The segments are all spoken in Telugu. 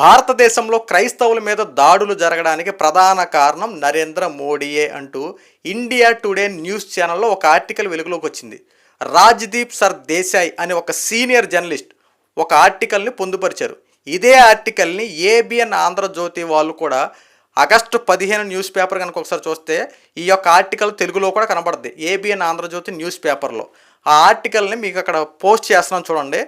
భారతదేశంలో క్రైస్తవుల మీద దాడులు జరగడానికి ప్రధాన కారణం నరేంద్ర మోడీయే అంటూ ఇండియా టుడే న్యూస్ ఛానల్లో ఒక ఆర్టికల్ వెలుగులోకి వచ్చింది. రాజ్దీప్ సర్ దేశాయ్ అనే ఒక సీనియర్ జర్నలిస్ట్ ఒక ఆర్టికల్ని పొందుపరిచారు. ఇదే ఆర్టికల్ని ఏబిఎన్ ఆంధ్రజ్యోతి వాళ్ళు కూడా ఆగస్టు పదిహేను న్యూస్ పేపర్ కనుక ఒకసారి చూస్తే ఈ యొక్క ఆర్టికల్ తెలుగులో కూడా కనబడుద్ది. ఏబిఎన్ ఆంధ్రజ్యోతి న్యూస్ పేపర్లో. ఆ ఆర్టికల్ని మీకు అక్కడ పోస్ట్ చేస్తున్నాను చూడండి.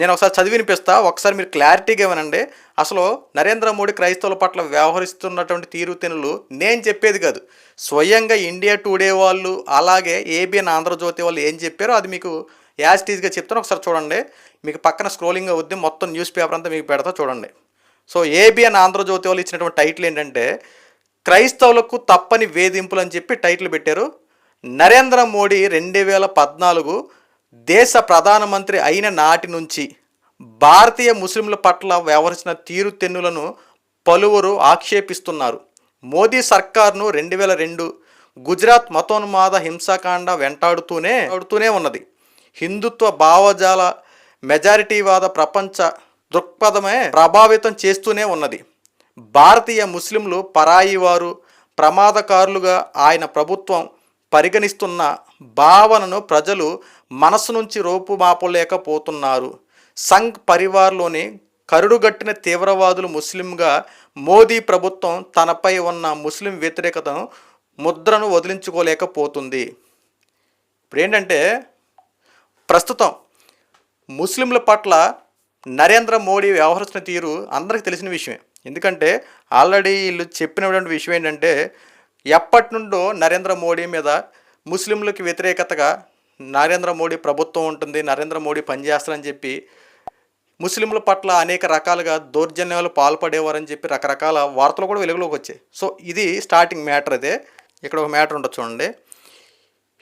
నేను ఒకసారి చదివి వినిపిస్తా ఒకసారి మీరు క్లారిటీగా వినండి. అసలు నరేంద్ర మోడీ క్రైస్తవుల పట్ల వ్యవహరిస్తున్నటువంటి తీరుతెనులు నేను చెప్పేది కాదు. స్వయంగా ఇండియా టుడే వాళ్ళు అలాగే ఏబిఎన్ ఆంధ్రజ్యోతి వాళ్ళు ఏం చెప్పారో అది మీకు యాజ్ టీజ్గా చెప్తాను. ఒకసారి చూడండి. మీకు పక్కన స్క్రోలింగ్ అవుద్ది. మొత్తం న్యూస్ పేపర్ అంతా మీకు పెడతా చూడండి. సో ఏబిఎన్ ఆంధ్రజ్యోతి వాళ్ళు ఇచ్చినటువంటి టైటిల్ ఏంటంటే క్రైస్తవులకు తప్పని వేధింపులు అని చెప్పి టైటిల్ పెట్టారు. నరేంద్ర మోడీ రెండు వేల పద్నాలుగు దేశ ప్రధానమంత్రి అయిన నాటి నుంచి భారతీయ ముస్లింల పట్ల వ్యవహరించిన తీరుతెన్నులను పలువురు ఆక్షేపిస్తున్నారు. మోదీ సర్కార్ను రెండు వేల రెండు గుజరాత్ మతోన్మాద హింసాకాండ వెంటాడుతూనే ఆడుతూనే ఉన్నది. హిందుత్వ భావజాల మెజారిటీవాద ప్రపంచ దృక్పథమే ప్రభావితం చేస్తూనే ఉన్నది. భారతీయ ముస్లింలు పరాయి వారు ప్రమాదకారులుగా ఆయన ప్రభుత్వం పరిగణిస్తున్న భావనను ప్రజలు మనసు నుంచి రూపుమాపలేకపోతున్నారు సంఘ్ పరివార్లోని కరుడుగట్టిన తీవ్రవాదులు ముస్లింగా మోదీ ప్రభుత్వం తనపై ఉన్న ముస్లిం వ్యతిరేకతను ముద్రను వదిలించుకోలేకపోతుంది. ఇప్పుడు ఏంటంటే ప్రస్తుతం ముస్లింల పట్ల నరేంద్ర మోడీ వ్యవహరిస్తున్న తీరు అందరికీ తెలిసిన విషయమే. ఎందుకంటే ఆల్రెడీ వీళ్ళు చెప్పినటువంటి విషయం ఏంటంటే ఎప్పటి నుండో నరేంద్ర మోడీ మీద ముస్లింలకు వ్యతిరేకతగా నరేంద్ర మోడీ ప్రభుత్వం ఉంటుంది నరేంద్ర మోడీ పనిచేస్తారని చెప్పి ముస్లింల పట్ల అనేక రకాలుగా దౌర్జన్యాలు పాల్పడేవారని చెప్పి రకరకాల వార్తలు కూడా వెలుగులోకి వచ్చాయి. సో ఇది స్టార్టింగ్ మ్యాటర్ అదే. ఇక్కడ ఒక మ్యాటర్ ఉండొచ్చు చూడండి.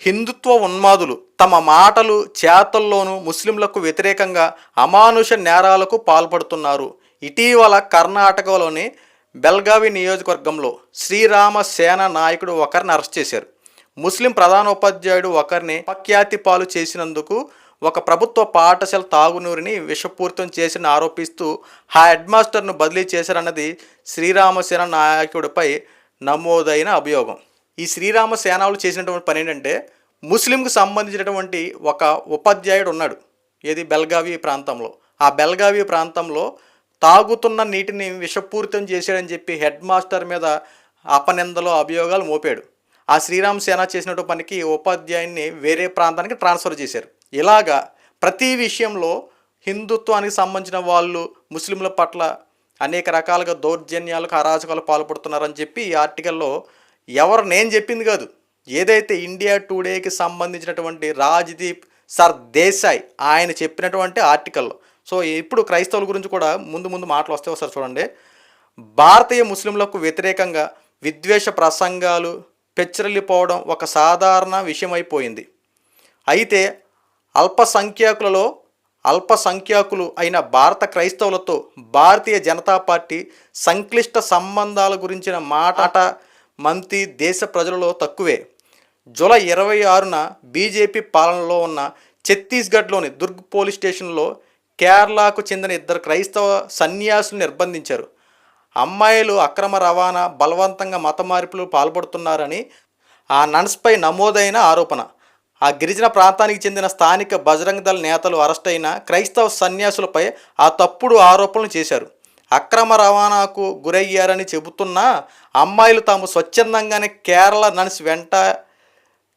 హిందుత్వ ఉన్మాదులు తమ మాటలు చేతల్లోనూ ముస్లింలకు వ్యతిరేకంగా అమానుష నేరాలకు పాల్పడుతున్నారు. ఇటీవల కర్ణాటకలోని బెల్గావి నియోజకవర్గంలో శ్రీరామ సేన నాయకుడు ఒకరిని అరెస్ట్ చేశారు. ముస్లిం ప్రధానోపాధ్యాయుడు ఒకరిని పఖ్యాతి పాలు చేసినందుకు ఒక ప్రభుత్వ పాఠశాల తాగునూరిని విషపూరితం చేసిన ఆరోపిస్తూ ఆ హెడ్మాస్టర్ను బదిలీ చేశారన్నది శ్రీరామసేన నాయకుడిపై నమోదైన అభియోగం. ఈ శ్రీరామ సేనాలు చేసినటువంటి పని ఏంటంటే ముస్లింకు సంబంధించినటువంటి ఒక ఉపాధ్యాయుడు ఉన్నాడు. ఏది? బెల్గావి ప్రాంతంలో. ఆ బెల్గావి ప్రాంతంలో తాగుతున్న నీటిని విషపూరితం చేశాడని చెప్పి హెడ్ మాస్టర్ మీద అపనిందలో అభియోగాలు మోపాడు. ఆ శ్రీరామ్ సేన చేసినటువంటి పనికి ఉపాధ్యాయుని వేరే ప్రాంతానికి ట్రాన్స్ఫర్ చేశారు. ఇలాగా ప్రతి విషయంలో హిందుత్వానికి సంబంధించిన వాళ్ళు ముస్లింల పట్ల అనేక రకాలుగా దౌర్జన్యాలకు అరాచకాలు పాల్పడుతున్నారని చెప్పి ఈ ఆర్టికల్లో ఎవరు నేను చెప్పింది కాదు. ఏదైతే ఇండియా టుడేకి సంబంధించినటువంటి రాజ్దీప్ సర్ దేశాయ్ ఆయన చెప్పినటువంటి ఆర్టికల్లో సో ఇప్పుడు క్రైస్తవుల గురించి కూడా ముందు ముందు మాటలు వస్తే ఒకసారి చూడండి. భారతీయ ముస్లింలకు వ్యతిరేకంగా విద్వేష ప్రసంగాలు పెచ్చరిల్లిపోవడం ఒక సాధారణ విషయమైపోయింది. అయితే అల్పసంఖ్యాకులలో అల్పసంఖ్యాకులు అయిన భారత క్రైస్తవులతో భారతీయ జనతా పార్టీ సంక్లిష్ట సంబంధాల గురించిన మాట మంతి దేశ ప్రజలలో తక్కువే. జూలై ఇరవై ఆరున బీజేపీ పాలనలో ఉన్న ఛత్తీస్గఢ్లోని దుర్గ్ పోలీస్ స్టేషన్లో కేరళకు చెందిన ఇద్దరు క్రైస్తవ సన్యాసులు నిర్బంధించారు. అమ్మాయిలు అక్రమ రవాణా బలవంతంగా మత మార్పులు పాల్పడుతున్నారని ఆ నన్స్పై నమోదైన ఆరోపణ. ఆ గిరిజన ప్రాంతానికి చెందిన స్థానిక బజరంగ దళ నేతలు అరెస్ట్ అయిన క్రైస్తవ సన్యాసులపై ఆ తప్పుడు ఆరోపణలు చేశారు. అక్రమ రవాణాకు గురయ్యారని చెబుతున్నా అమ్మాయిలు తాము స్వచ్ఛందంగానే కేరళ నర్స్ వెంట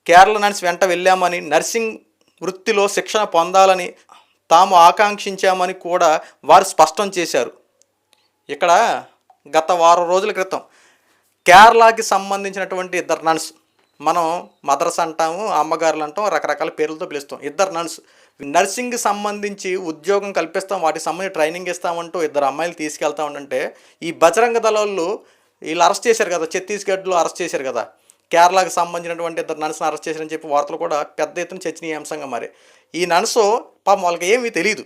కేరళ నర్స్ వెంట వెళ్ళామని నర్సింగ్ వృత్తిలో శిక్షణ పొందాలని తాము ఆకాంక్షించామని కూడా వారు స్పష్టం చేశారు. ఇక్కడ గత వారం రోజుల క్రితం కేరళకి సంబంధించినటువంటి ఇద్దరు నన్స్ మనం మదర్స్ అంటాము అమ్మగారులు అంటాం రకరకాల పేర్లతో పిలుస్తాం. ఇద్దరు నర్స్ నర్సింగ్కి సంబంధించి ఉద్యోగం కల్పిస్తాం వాటికి సంబంధించి ట్రైనింగ్ ఇస్తామంటూ ఇద్దరు అమ్మాయిలు తీసుకెళ్తా ఉంటే ఈ బజరంగ దళాలు వీళ్ళు అరెస్ట్ చేశారు కదా ఛత్తీస్గఢ్లో అరెస్ట్ చేశారు కదా. కేరళకు సంబంధించినటువంటి ఇద్దరు నర్సును అరెస్ట్ చేశారని చెప్పి వార్తలు కూడా పెద్ద ఎత్తున చర్చనీయాంశంగా మరి ఈ నర్సు పాపం వాళ్ళకి ఏమీ తెలియదు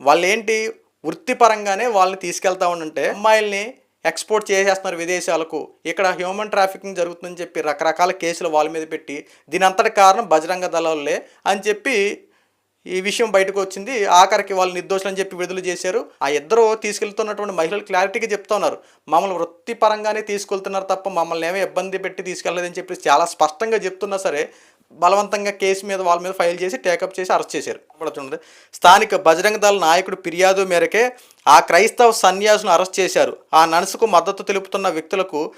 వాళ్ళు ఏంటి వృత్తిపరంగానే వాళ్ళని తీసుకెళ్తా ఉండంటే అమ్మాయిల్ని ఎక్స్పోర్ట్ చేసేస్తున్నారు విదేశాలకు. ఇక్కడ హ్యూమన్ ట్రాఫికింగ్ జరుగుతుందని చెప్పి రకరకాల కేసులు వాళ్ళ మీద పెట్టి దీని అంతటి కారణం బజరంగ దళాలే అని చెప్పి ఈ విషయం బయటకు వచ్చింది. ఆఖరికి వాళ్ళు నిర్దోషులని చెప్పి విడుదల చేశారు. ఆ ఇద్దరు తీసుకెళ్తున్నటువంటి మహిళలు క్లారిటీగా చెప్తా ఉన్నారు. మమ్మల్ని వృత్తిపరంగానే తీసుకెళ్తున్నారు తప్ప మమ్మల్ని ఏమీ ఇబ్బంది పెట్టి తీసుకెళ్ళలేదని చెప్పి చాలా స్పష్టంగా చెప్తున్నా సరే బలవంతంగా కేసు మీద వాళ్ళ మీద ఫైల్ చేసి టేకప్ చేసి అరెస్ట్ చేశారు. పడుతుంది స్థానిక బజరంగ దళ నాయకుడు ఫిర్యాదు మేరకే ఆ క్రైస్తవ సన్యాసును అరెస్ట్ చేశారు. ఆ నడుసుకు మద్దతు తెలుపుతున్న వ్యక్తులకు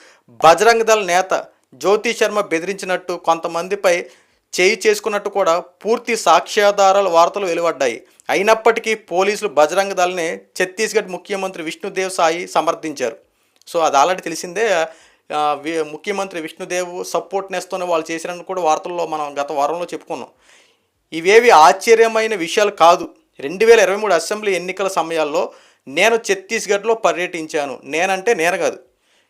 బజరంగ దళ నేత జ్యోతి శర్మ బెదిరించినట్టు కొంతమందిపై చేయి చేసుకున్నట్టు కూడా పూర్తి సాక్ష్యాధారాల వార్తలు వెలువడ్డాయి. అయినప్పటికీ పోలీసులు బజరంగ దళని ఛత్తీస్గఢ్ ముఖ్యమంత్రి విష్ణుదేవ్ సాయి సమర్థించారు. సో అది ఆల్రెడీ తెలిసిందే. ముఖ్యమంత్రి విష్ణుదేవ్ సపోర్ట్ నేస్తూనే వాళ్ళు చేశారని కూడా వార్తల్లో మనం గత వారంలో చెప్పుకున్నాం. ఇవేవి ఆశ్చర్యమైన విషయాలు కాదు. రెండు వేల ఇరవై మూడు అసెంబ్లీ ఎన్నికల సమయాల్లో నేను ఛత్తీస్గఢ్లో పర్యటించాను. నేనంటే నేను కాదు.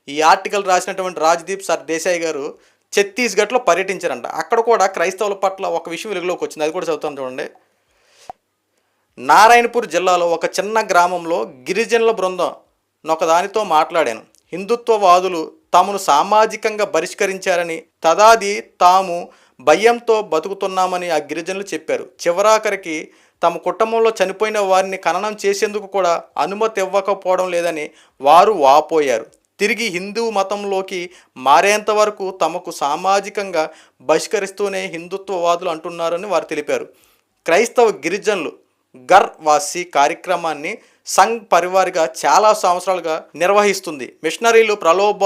ఈ ఆర్టికల్ రాసినటువంటి రాజ్దీప్ సార్ దేశాయ్ గారు ఛత్తీస్గఢ్లో పర్యటించారంట. అక్కడ కూడా క్రైస్తవుల పట్ల ఒక విషయం వెలుగులోకి వచ్చింది. అది కూడా చదువుతాను చూడండి. నారాయణపూర్ జిల్లాలో ఒక చిన్న గ్రామంలో గిరిజనుల బృందం ఒకదానితో మాట్లాడాను. హిందుత్వవాదులు తమను సామాజికంగా బహిష్కరించారని తదాది తాము భయంతో బతుకుతున్నామని ఆ గిరిజనులు చెప్పారు. చివరాఖరికి తమ కుటుంబంలో చనిపోయిన వారిని ఖననం చేసేందుకు కూడా అనుమతి ఇవ్వకపోవడం లేదని వారు వాపోయారు. తిరిగి హిందూ మతంలోకి మారేంత వరకు తమకు సామాజికంగా బహిష్కరిస్తూనే హిందుత్వవాదులు అంటున్నారని వారు తెలిపారు. క్రైస్తవ గిరిజనులు గర్ వాసి కార్యక్రమాన్ని సంఘ్ పరివారిగా చాలా సంవత్సరాలుగా నిర్వహిస్తుంది. మిషనరీలు ప్రలోభ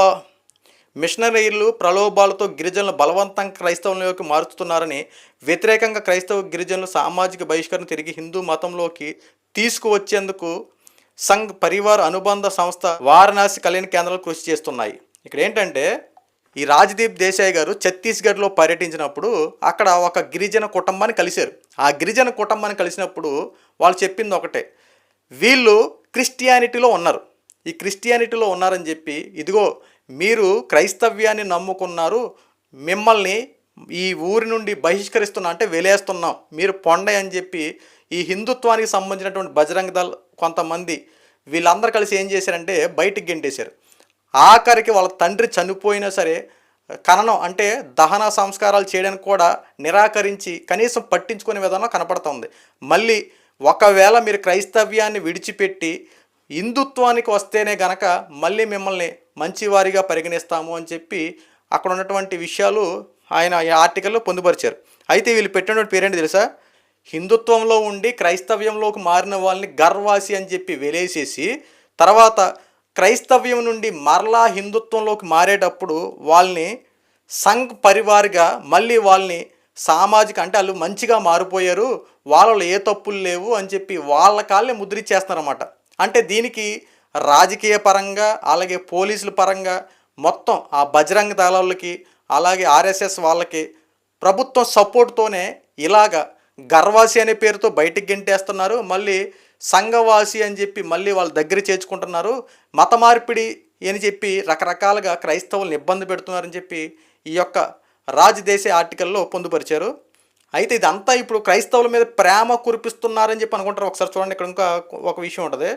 మిషనరీలు ప్రలోభాలతో గిరిజనులు బలవంతంగా క్రైస్తవంలోకి మారుస్తున్నారని వ్యతిరేకంగా క్రైస్తవ గిరిజనులు సామాజిక బహిష్కరణ తిరిగి హిందూ మతంలోకి తీసుకువచ్చేందుకు సంఘ్ పరివార్ అనుబంధ సంస్థ వారణాసి కళ్యాణ కేంద్రాలు కృషి చేస్తున్నాయి. ఇక్కడ ఏంటంటే ఈ రాజ్దీప్ దేశాయ్ గారు ఛత్తీస్గఢ్లో పర్యటించినప్పుడు అక్కడ ఒక గిరిజన కుటుంబాన్ని కలిశారు. ఆ గిరిజన కుటుంబాన్ని కలిసినప్పుడు వాళ్ళు చెప్పింది ఒకటే వీళ్ళు క్రిస్టియానిటీలో ఉన్నారు. ఈ క్రిస్టియానిటీలో ఉన్నారని చెప్పి ఇదిగో మీరు క్రైస్తవ్యాన్ని నమ్ముకున్నారు మిమ్మల్ని ఈ ఊరి నుండి బహిష్కరిస్తున్నా అంటే వెలేస్తున్నాం మీరు పొండ అని చెప్పి ఈ హిందుత్వానికి సంబంధించినటువంటి బజరంగ దళ్ కొంతమంది వీళ్ళందరూ కలిసి ఏం చేశారంటే బయటికి గెంటేశారు. ఆఖరికి వాళ్ళ తండ్రి చనిపోయినా సరే కననం అంటే దహన సంస్కారాలు చేయడానికి కూడా నిరాకరించి కనీసం పట్టించుకునే విధానం కనపడుతుంది. మళ్ళీ ఒకవేళ మీరు క్రైస్తవ్యాన్ని విడిచిపెట్టి హిందుత్వానికి వస్తేనే గనక మళ్ళీ మిమ్మల్ని మంచివారిగా పరిగణిస్తాము అని చెప్పి అక్కడ ఉన్నటువంటి విషయాలు ఆయన ఈ ఆర్టికల్లో పొందుపరిచారు. అయితే వీళ్ళు పెట్టినటువంటి పేరేంటి తెలుసా? హిందుత్వంలో ఉండి క్రైస్తవ్యంలోకి మారిన వాళ్ళని గర్వాసి అని చెప్పి వెలేసేసి తర్వాత క్రైస్తవ్యం నుండి మరలా హిందుత్వంలోకి మారేటప్పుడు వాళ్ళని సంఘ్ పరివార్గా మళ్ళీ వాళ్ళని సామాజిక అంటే వాళ్ళు మంచిగా మారిపోయారు వాళ్ళలో ఏ తప్పులు లేవు అని చెప్పి వాళ్ళ కాళ్ళే ముద్రిచ్చేస్తున్నారన్నమాట. అంటే దీనికి రాజకీయ పరంగా అలాగే పోలీసుల పరంగా మొత్తం ఆ బజరంగ దళాలకి అలాగే ఆర్ఎస్ఎస్ వాళ్ళకి ప్రభుత్వం సపోర్ట్తోనే ఇలాగ గర్వాసి అనే పేరుతో బయటికి గెంటేస్తున్నారు. మళ్ళీ సంఘవాసి అని చెప్పి మళ్ళీ వాళ్ళ దగ్గర చేర్చుకుంటున్నారు. మత మార్పిడి అని చెప్పి రకరకాలుగా క్రైస్తవులను ఇబ్బంది పెడుతున్నారని చెప్పి ఈ యొక్క రాజదేశ ఆర్టికల్లో పొందుపరిచారు. అయితే ఇదంతా ఇప్పుడు క్రైస్తవుల మీద ప్రేమ కురిపిస్తున్నారని చెప్పి అనుకుంటారు. ఒకసారి చూడండి ఇక్కడ ఇంకా ఒక విషయం ఉంటుంది.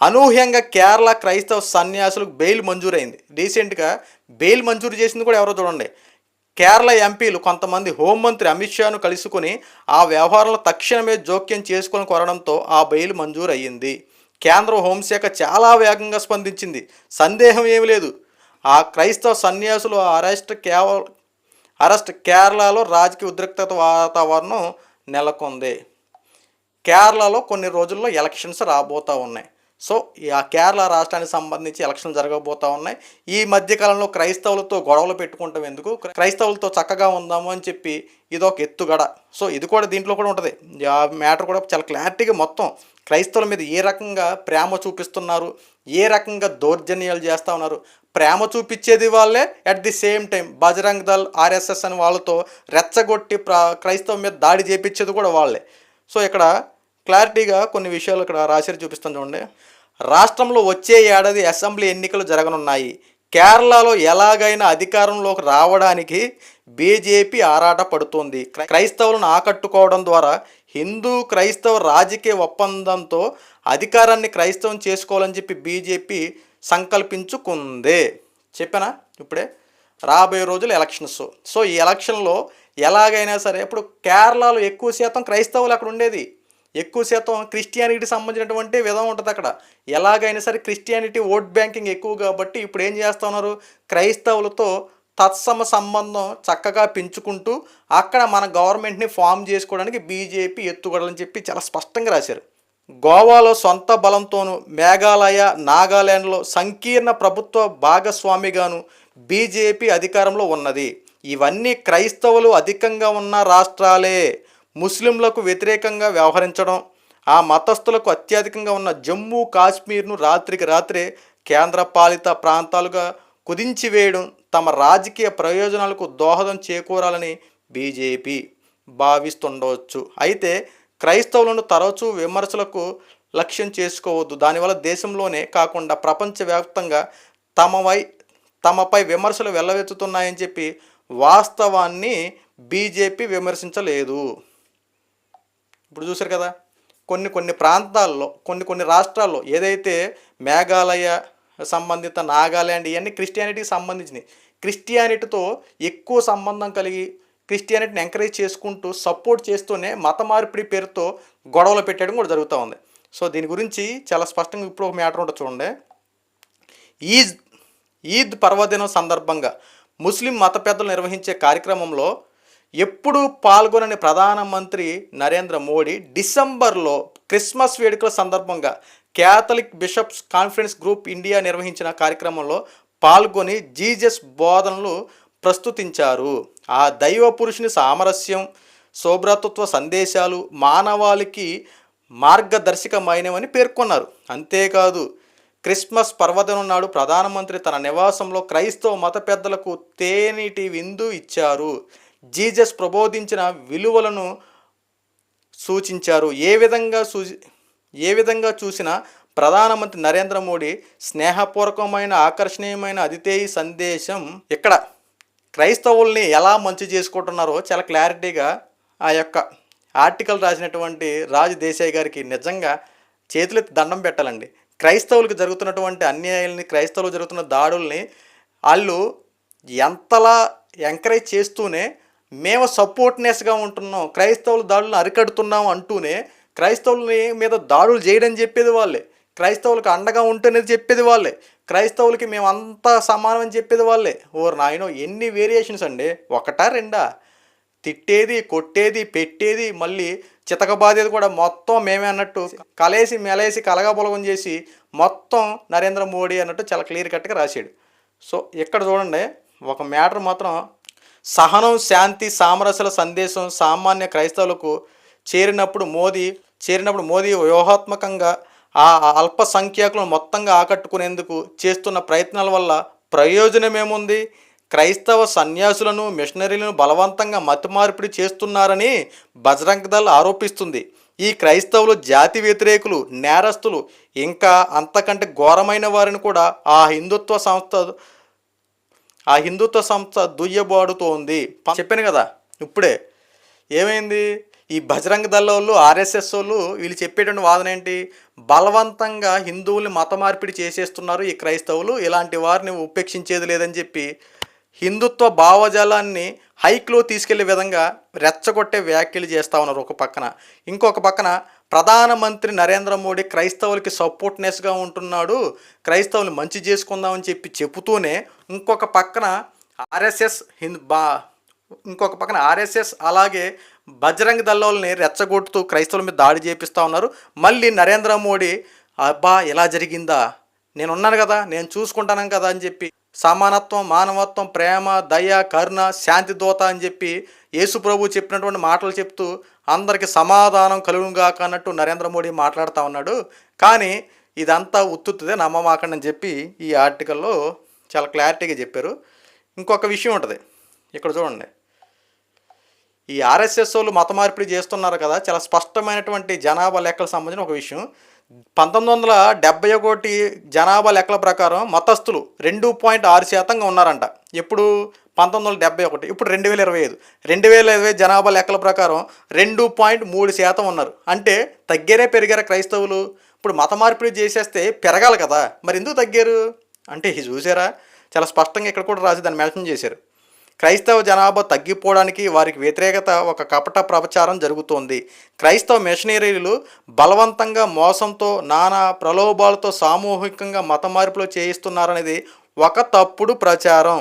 అనూహ్యంగా కేరళ క్రైస్తవ సన్యాసులకు బెయిల్ మంజూరైంది. రీసెంట్గా బెయిల్ మంజూరు చేసింది కూడా ఎవరో చూడండి. కేరళ ఎంపీలు కొంతమంది హోంమంత్రి అమిత్ షాను కలుసుకుని ఆ వ్యవహారంలో తక్షణమే జోక్యం చేసుకొని కోరడంతో ఆ బెయిల్ మంజూరు అయ్యింది కేంద్ర హోంశాఖ చాలా వేగంగా స్పందించింది. సందేహం ఏమీ లేదు. ఆ క్రైస్తవ సన్యాసులు అరెస్ట్ కేవలం అరెస్ట్ కేరళలో రాజకీయ ఉద్రిక్తత వాతావరణం నెలకొంది. కేరళలో కొన్ని రోజుల్లో ఎలక్షన్స్ రాబోతూ ఉన్నాయి. సో ఆ కేరళ రాష్ట్రానికి సంబంధించి ఎలక్షన్లు జరగబోతూ ఉన్నాయి. ఈ మధ్యకాలంలో క్రైస్తవులతో గొడవలు పెట్టుకుంటాం ఎందుకు? క్రైస్తవులతో చక్కగా ఉందాము అని చెప్పి ఇది ఒక ఎత్తుగడ. సో ఇది కూడా దీంట్లో కూడా ఉంటుంది. ఆ మ్యాటర్ కూడా చాలా క్లారిటీగా మొత్తం క్రైస్తవుల మీద ఏ రకంగా ప్రేమ చూపిస్తున్నారు? ఏ రకంగా దౌర్జన్యాలు చేస్తూ ఉన్నారు? ప్రేమ చూపించేది వాళ్ళే. At the same time Bajrang Dal RSS అని వాళ్ళతో రెచ్చగొట్టి ప్ర క్రైస్తవం మీద దాడి చేపించేది కూడా వాళ్ళే. సో ఇక్కడ క్లారిటీగా కొన్ని విషయాలు ఇక్కడ రాశారు చూపిస్తాను చూడండి. రాష్ట్రంలో వచ్చే ఏడాది అసెంబ్లీ ఎన్నికలు జరగనున్నాయి. కేరళలో ఎలాగైనా అధికారంలోకి రావడానికి బీజేపీ ఆరాట పడుతోంది. క్రైస్తవులను ఆకట్టుకోవడం ద్వారా హిందూ క్రైస్తవ రాజకీయ ఒప్పందంతో అధికారాన్ని క్రైస్తవం చేసుకోవాలని చెప్పి బీజేపీ సంకల్పించుకుంది. చెప్పానా? ఇప్పుడే రాబోయే రోజులు ఎలక్షన్స్. సో ఈ ఎలక్షన్లో ఎలాగైనా సరే ఇప్పుడు కేరళలో ఎక్కువ శాతం క్రైస్తవులు అక్కడ ఉండేది. ఎక్కువ శాతం క్రిస్టియానిటీ సంబంధించినటువంటి విధం ఉంటుంది అక్కడ. ఎలాగైనా సరే క్రిస్టియానిటీ ఓట్ బ్యాంకింగ్ ఎక్కువ కాబట్టి ఇప్పుడు ఏం చేస్తున్నారు క్రైస్తవులతో తత్సమ సంబంధం చక్కగా పెంచుకుంటూ అక్కడ మన గవర్నమెంట్ని ఫామ్ చేసుకోవడానికి బీజేపీ ఎత్తుగడలని చెప్పి చాలా స్పష్టంగా రాశారు. గోవాలో సొంత బలంతోనూ మేఘాలయ నాగాలాండ్లో సంకీర్ణ ప్రభుత్వ భాగస్వామిగాను బీజేపీ అధికారంలో ఉన్నది. ఇవన్నీ క్రైస్తవులు అధికంగా ఉన్న రాష్ట్రాలే. ముస్లింలకు వ్యతిరేకంగా వ్యవహరించడం ఆ మతస్థులకు అత్యధికంగా ఉన్న జమ్మూ కాశ్మీర్ను రాత్రికి రాత్రే కేంద్రపాలిత ప్రాంతాలుగా కుదించివేయడం తమ రాజకీయ ప్రయోజనాలకు దోహదం చేకూరాలని బీజేపీ భావిస్తుండవచ్చు అయితే క్రైస్తవులను తరచూ విమర్శలకు లక్ష్యం చేసుకోవద్దు. దానివల్ల దేశంలోనే కాకుండా ప్రపంచవ్యాప్తంగా తమవై తమపై విమర్శలు వెల్లవెత్తుతున్నాయని చెప్పి వాస్తవాన్ని బీజేపీ విమర్శించలేదు. ఇప్పుడు చూసారు కదా కొన్ని కొన్ని ప్రాంతాల్లో కొన్ని కొన్ని రాష్ట్రాల్లో ఏదైతే మేఘాలయ సంబంధిత నాగాల్యాండ్ ఇవన్నీ క్రిస్టియానిటీకి సంబంధించినవి క్రిస్టియానిటీతో ఎక్కువ సంబంధం కలిగి క్రిస్టియానిటీని ఎంకరేజ్ చేసుకుంటూ సపోర్ట్ చేస్తూనే మత మార్పిడి పేరుతో గొడవలు పెట్టడం కూడా జరుగుతూ ఉంది. సో దీని గురించి చాలా స్పష్టంగా ఇప్పుడు ఒక మ్యాటర్ ఉంటుంది చూడండి. ఈద్ ఈద్ పర్వదినం సందర్భంగా ముస్లిం మత పెద్దలు నిర్వహించే కార్యక్రమంలో ఎప్పుడూ పాల్గొనని ప్రధానమంత్రి నరేంద్ర మోడీ డిసెంబర్లో క్రిస్మస్ వేడుకల సందర్భంగా Catholic bishops conference group India నిర్వహించిన కార్యక్రమంలో పాల్గొని జీజస్ బోధనలు ప్రస్తుతించారు. ఆ దైవ పురుషుని సామరస్యం శోభ్రతత్వ సందేశాలు మానవాళికి మార్గదర్శకమైనవని పేర్కొన్నారు. అంతేకాదు క్రిస్మస్ పర్వదినం నాడు ప్రధానమంత్రి తన నివాసంలో క్రైస్తవ మత పెద్దలకు తేనీటి విందు ఇచ్చారు. జీజస్ ప్రబోధించిన విలువలను సూచించారు. ఏ విధంగా సూచి ఏ విధంగా చూసినా ప్రధానమంత్రి నరేంద్ర మోడీ స్నేహపూర్వకమైన ఆకర్షణీయమైన అతిథేయ సందేశం ఇక్కడ క్రైస్తవుల్ని ఎలా మంచి చేసుకుంటున్నారో చాలా క్లారిటీగా ఆ యొక్క ఆర్టికల్ రాసినటువంటి రాజు దేశాయ్ గారికి నిజంగా చేతులెత్తి దండం పెట్టాలండి. క్రైస్తవులకు జరుగుతున్నటువంటి అన్యాయాలని క్రైస్తవులు జరుగుతున్న దాడుల్ని వాళ్ళు ఎంతలా ఎంకరేజ్ చేస్తూనే మేము సపోర్ట్నెస్గా ఉంటున్నాం క్రైస్తవుల దాడులను అరికడుతున్నాం అంటూనే క్రైస్తవులని మీద దాడులు చేయడం చెప్పేది వాళ్ళే. క్రైస్తవులకు అండగా ఉంటేనేది చెప్పేది వాళ్ళే. క్రైస్తవులకి మేమంతా సమానం అని చెప్పేది వాళ్ళే. ఓర్ నాయనో ఎన్ని వేరియేషన్స్ అండి. ఒకటా రెండా? తిట్టేది కొట్టేది పెట్టేది మళ్ళీ చితకబాదేది కూడా మొత్తం మేమే అన్నట్టు కలేసి మెలేసి కలగబొలగం చేసి మొత్తం నరేంద్ర మోడీ అన్నట్టు చాలా క్లియర్ కట్గా రాశాడు. సో ఇక్కడ చూడండి ఒక మ్యాటర్ మాత్రం సహనం శాంతి సామరస్యల సందేశం సామాన్య క్రైస్తవులకు చేరినప్పుడు మోదీ చేరినప్పుడు మోదీ వ్యూహాత్మకంగా ఆ అల్పసంఖ్యాకులను మొత్తంగా ఆకట్టుకునేందుకు చేస్తున్న ప్రయత్నాల వల్ల ప్రయోజనమేముంది? క్రైస్తవ సన్యాసులను మిషనరీలను బలవంతంగా మతమార్పిడి చేస్తున్నారని బజరంగ్ దళ్ ఆరోపిస్తుంది. ఈ క్రైస్తవులు జాతి వ్యతిరేకులు నేరస్తులు ఇంకా అంతకంటే ఘోరమైన వారిని కూడా ఆ హిందుత్వ సంస్థ ఆ హిందుత్వ సంస్థ దుయ్యబాడుతోంది. చెప్పాను కదా ఇప్పుడే. ఏమైంది? ఈ బజరంగ దళ వాళ్ళు ఆర్ఎస్ఎస్ వాళ్ళు వీళ్ళు చెప్పేటువంటి వాదన ఏంటి? బలవంతంగా హిందువుల్ని మత మార్పిడి చేసేస్తున్నారు ఈ క్రైస్తవులు. ఇలాంటి వారిని ఉపేక్షించేది లేదని చెప్పి హిందుత్వ భావజాలాన్ని హైక్లో తీసుకెళ్ళే విధంగా రెచ్చగొట్టే వ్యాఖ్యలు చేస్తూ ఉన్నారు ఒక పక్కన. ఇంకొక పక్కన ప్రధానమంత్రి నరేంద్ర మోడీ క్రైస్తవులకి సపోర్ట్నెస్గా ఉంటున్నాడు. క్రైస్తవులు మంచి చేసుకుందామని చెప్పి చెబుతూనే ఇంకొక పక్కన ఆర్ఎస్ఎస్ హింద్ బా ఇంకొక పక్కన ఆర్ఎస్ఎస్ అలాగే బజరంగ దళాలని రెచ్చగొట్టుతూ క్రైస్తవుల మీద దాడి చేపిస్తూ ఉన్నారు. మళ్ళీ నరేంద్ర మోడీ అబ్బా ఇలా జరిగిందా? నేను ఉన్నాను కదా నేను చూసుకుంటాను కదా అని చెప్పి సమానత్వం మానవత్వం ప్రేమ దయ కరుణ శాంతి దోత అని చెప్పి యేసు ప్రభు చెప్పినటువంటి మాటలు చెప్తూ అందరికి సమాధానం కలుగుగాక అన్నట్టు నరేంద్ర మోడీ మాట్లాడుతూ ఉన్నాడు. కానీ ఇదంతా ఉత్తుత్తుదే నమ్మమాకండి అని చెప్పి ఈ ఆర్టికల్లో చాలా క్లారిటీగా చెప్పారు. ఇంకొక విషయం ఉంటుంది. ఇక్కడ చూడండి. ఈ ఆర్ఎస్ఎస్ వాళ్ళు మత మార్పిడి చేస్తున్నారు కదా చాలా స్పష్టమైనటువంటి జనాభా లెక్కలకు సంబంధించిన ఒక విషయం. పంతొమ్మిది వందల డెబ్బై ఒకటి జనాభా లెక్కల ప్రకారం మతస్థులు రెండు పాయింట్ ఆరు శాతంగా ఉన్నారంట. ఎప్పుడు? పంతొమ్మిది వందల డెబ్బై ఒకటి. ఇప్పుడు రెండు వేల ఇరవై ఐదు. రెండు వేల ఇరవై జనాభా లెక్కల ప్రకారం రెండు పాయింట్ మూడు శాతం ఉన్నారు. అంటే తగ్గారే పెరిగారా క్రైస్తవులు? ఇప్పుడు మత మార్పిడి చేసేస్తే పెరగాలి కదా. మరి ఎందుకు తగ్గారు? అంటే ఇది చూసారా? చాలా స్పష్టంగా ఇక్కడ కూడా రాసి దాన్ని మెన్షన్ చేశారు. క్రైస్తవ జనాభా తగ్గిపోవడానికి వారికి వ్యతిరేకత ఒక కపట ప్రచారం జరుగుతోంది. క్రైస్తవ మిషనరీలు బలవంతంగా మోసంతో నానా ప్రలోభాలతో సామూహికంగా మత మార్పులు చేయిస్తున్నారనేది ఒక తప్పుడు ప్రచారం.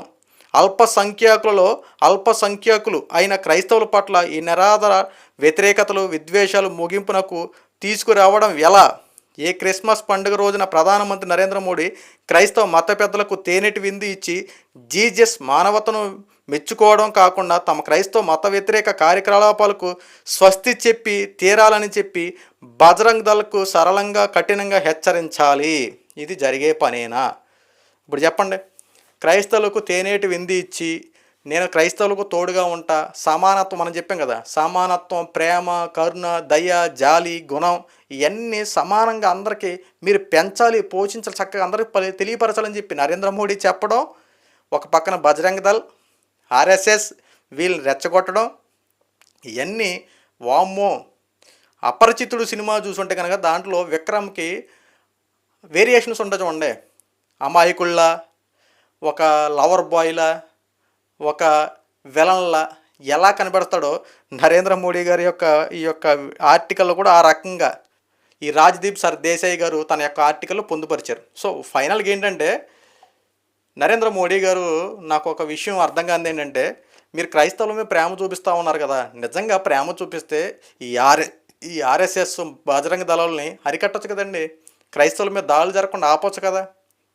అల్పసంఖ్యాకులలో అల్పసంఖ్యాకులు అయిన క్రైస్తవుల పట్ల ఈ నిరాధార వ్యతిరేకతలు విద్వేషాలు ముగింపునకు తీసుకురావడం ఎలా? ఏ క్రిస్మస్ పండుగ రోజున ప్రధానమంత్రి నరేంద్ర మోడీ క్రైస్తవ మత పెద్దలకు తేనెటి విందు ఇచ్చి జీజస్ మానవతను మెచ్చుకోవడం కాకుండా తమ క్రైస్తవ మత వ్యతిరేక కార్యకలాపాలకు స్వస్తి చెప్పి తీరాలని చెప్పి బజరంగ్ దళకు సరళంగా కఠినంగా హెచ్చరించాలి. ఇది జరిగే పనేనా? ఇప్పుడు చెప్పండి. క్రైస్తవులకు తేనేటి వింది ఇచ్చి నేను క్రైస్తవులకు తోడుగా ఉంటా సమానత్వం మనం చెప్పాం కదా. సమానత్వం ప్రేమ కరుణ దయ జాలి గుణం ఇవన్నీ సమానంగా అందరికీ మీరు పెంచాలి పోషించాలి చక్కగా అందరికి పలి- తెలియపరచాలని చెప్పి నరేంద్ర మోడీ చెప్పడం ఒక పక్కన బజరంగ్ దళ్ ఆర్ఎస్ఎస్ వీళ్ళని రెచ్చగొట్టడం ఇవన్నీ వామ్మో అపరిచితుడు సినిమా చూసుంటే కనుక దాంట్లో విక్రమ్కి వేరియేషన్స్ ఉంటుంది ఉండే. అమాయకుళ్ళ ఒక లవర్ బాయ్లా ఒక విలన్లా ఎలా కనబడతాడో నరేంద్ర మోడీ గారి యొక్క ఈ యొక్క ఆర్టికల్లో కూడా ఆ రకంగా ఈ రాజ్దీప్ సర్ దేశాయ్ గారు తన యొక్క ఆర్టికల్ పొందుపరిచారు. సో ఫైనల్గా ఏంటంటే నరేంద్ర మోడీ గారు నాకు ఒక విషయం అర్థం కాదు ఏంటంటే మీరు క్రైస్తవుల మీద ప్రేమ చూపిస్తూ ఉన్నారు కదా. నిజంగా ప్రేమ చూపిస్తే ఈ ఆర్ ఈ ఆర్ఎస్ఎస్ బజరంగ దళాలని అరికట్టచ్చు కదండి. క్రైస్తవుల మీద దాడులు జరగకుండా ఆపొచ్చు కదా.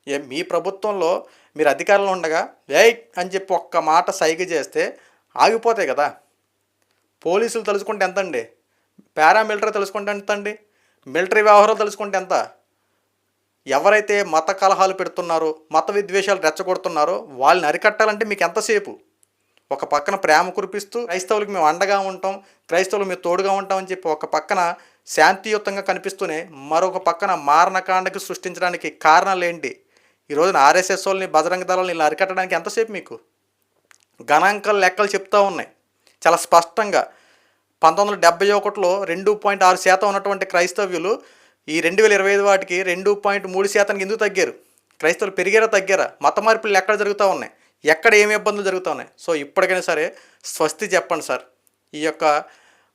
ఏ మీ ప్రభుత్వంలో మీరు అధికారంలో ఉండగా ఏయ్ అని చెప్పి ఒక్క మాట సైగ చేస్తే ఆగిపోతాయి కదా. పోలీసులు తెలుసుకుంటే ఎంత అండి పారామిలిటరీ తెలుసుకుంటే ఎంత అండి మిలిటరీ వ్యవహారాలు తెలుసుకుంటే ఎంత? ఎవరైతే మత కలహాలు పెడుతున్నారో మత విద్వేషాలు రెచ్చగొడుతున్నారో వాళ్ళని అరికట్టాలంటే మీకు ఎంతసేపు? ఒక పక్కన ప్రేమ కురిపిస్తూ క్రైస్తవులకు మేము అండగా ఉంటాం క్రైస్తవులు మేము తోడుగా ఉంటాం అని చెప్పి ఒక పక్కన శాంతియుతంగా కనిపిస్తూనే మరొక పక్కన మారణకాండకి సృష్టించడానికి కారణాలు ఏంటి ఈ రోజున ఆర్ఎస్ఎస్ వాళ్ళని బజరంగ దళాలను ఇలా అరికట్టడానికి ఎంతసేపు మీకు? గణాంకాల లెక్కలు చెప్తా ఉన్నాయి. చాలా స్పష్టంగా. పంతొమ్మిది వందల డెబ్బై ఒకటిలో రెండు పాయింట్ ఆరు శాతం ఉన్నటువంటి క్రైస్తవ్యులు ఈ రెండు వేల ఇరవై ఐదు వాటికి రెండు పాయింట్ మూడు శాతానికి ఎందుకు తగ్గారు? క్రైస్తవులు పెరిగారా తగ్గారా? మత మార్పులు ఎక్కడ జరుగుతూ ఉన్నాయి? ఎక్కడ ఏమి ఇబ్బందులు జరుగుతూ ఉన్నాయి? సో ఇప్పటికైనా సరే స్వస్తి చెప్పండి సార్. ఈ యొక్క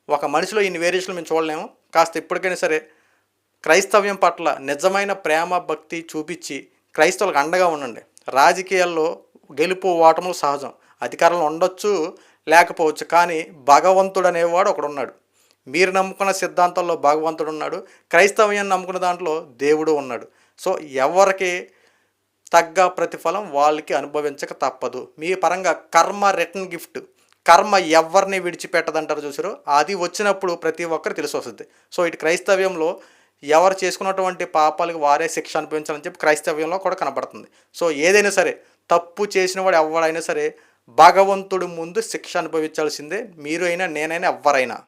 ఒక మనిషిలో ఇన్ని వేరియేషన్లు మేము చూడలేము. కాస్త ఇప్పటికైనా సరే క్రైస్తవ్యం పట్ల నిజమైన ప్రేమ భక్తి చూపించి క్రైస్తవులకు అండగా ఉండండి. రాజకీయాల్లో గెలుపు ఓటములు సహజం. అధికారంలో ఉండొచ్చు లేకపోవచ్చు కానీ భగవంతుడు అనేవాడు ఒకడున్నాడు. మీరు నమ్ముకున్న సిద్ధాంతంలో భగవంతుడు ఉన్నాడు క్రైస్తవ్యం నమ్ముకున్న దాంట్లో దేవుడు ఉన్నాడు. సో ఎవరికి తగ్గ ప్రతిఫలం వాళ్ళకి అనుభవించక తప్పదు. మీ పరంగా కర్మ రిటర్న్ గిఫ్ట్ కర్మ ఎవరిని విడిచిపెట్టదంటారు చూసారు? అది వచ్చినప్పుడు ప్రతి ఒక్కరు తెలిసి వస్తుంది. సో ఇటు క్రైస్తవ్యంలో ఎవరు చేసుకున్నటువంటి పాపాలకు వారే శిక్ష అనుభవించాలని చెప్పి క్రైస్తవ్యంలో కూడా కనబడుతుంది. సో ఏదైనా సరే తప్పు చేసిన వాడు ఎవరైనా సరే భగవంతుడు ముందు శిక్ష అనుభవించాల్సిందే. మీరు అయినా నేనైనా ఎవరైనా